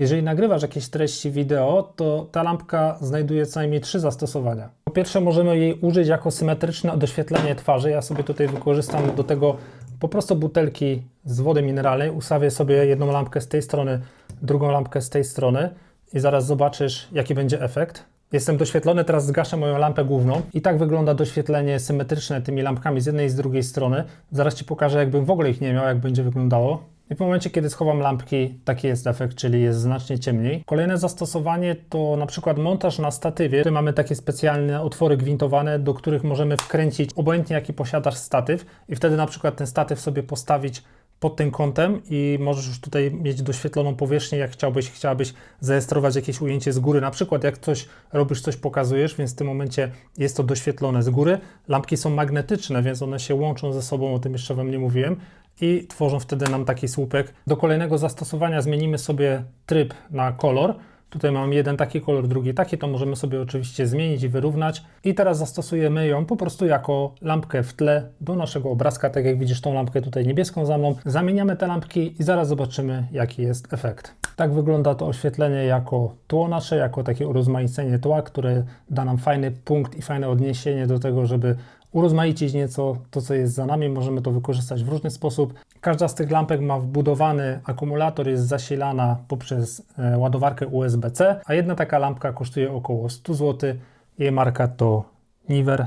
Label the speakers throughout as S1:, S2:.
S1: Jeżeli nagrywasz jakieś treści wideo, to ta lampka znajduje co najmniej trzy zastosowania. Po pierwsze, możemy jej użyć jako symetryczne doświetlenie twarzy. Ja sobie tutaj wykorzystam do tego po prostu butelki z wody mineralnej. Ustawię sobie jedną lampkę z tej strony, drugą lampkę z tej strony i zaraz zobaczysz, jaki będzie efekt. Jestem doświetlony, teraz zgaszę moją lampę główną i tak wygląda doświetlenie symetryczne tymi lampkami z jednej i z drugiej strony. Zaraz Ci pokażę, jakbym w ogóle ich nie miał, jak będzie wyglądało. I w momencie, kiedy schowam lampki, taki jest efekt, czyli jest znacznie ciemniej. Kolejne zastosowanie to na przykład montaż na statywie. Tutaj mamy takie specjalne otwory gwintowane, do których możemy wkręcić obojętnie jaki posiadasz statyw i wtedy na przykład ten statyw sobie postawić pod tym kątem i możesz już tutaj mieć doświetloną powierzchnię, jak chciałbyś, chciałabyś zarejestrować jakieś ujęcie z góry, na przykład jak coś robisz, coś pokazujesz, więc w tym momencie jest to doświetlone z góry. Lampki są magnetyczne, więc one się łączą ze sobą, o tym jeszcze Wam nie mówiłem i tworzą wtedy nam taki słupek. Do kolejnego zastosowania zmienimy sobie tryb na kolor. Tutaj mam jeden taki kolor, drugi taki, to możemy sobie oczywiście zmienić i wyrównać. I teraz zastosujemy ją po prostu jako lampkę w tle do naszego obrazka, tak jak widzisz tą lampkę tutaj niebieską za mną. Zamieniamy te lampki i zaraz zobaczymy jaki jest efekt. Tak wygląda to oświetlenie jako tło nasze, jako takie urozmaicenie tła, które da nam fajny punkt i fajne odniesienie do tego, żeby urozmaicić nieco to, co jest za nami. Możemy to wykorzystać w różny sposób. Każda z tych lampek ma wbudowany akumulator, jest zasilana poprzez e, ładowarkę USB-C, a jedna taka lampka kosztuje około 100 zł. Jej marka to Niver,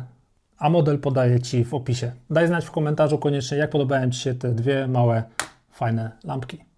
S1: a model podaję Ci w opisie. Daj znać w komentarzu koniecznie, jak podobają Ci się te dwie małe, fajne lampki.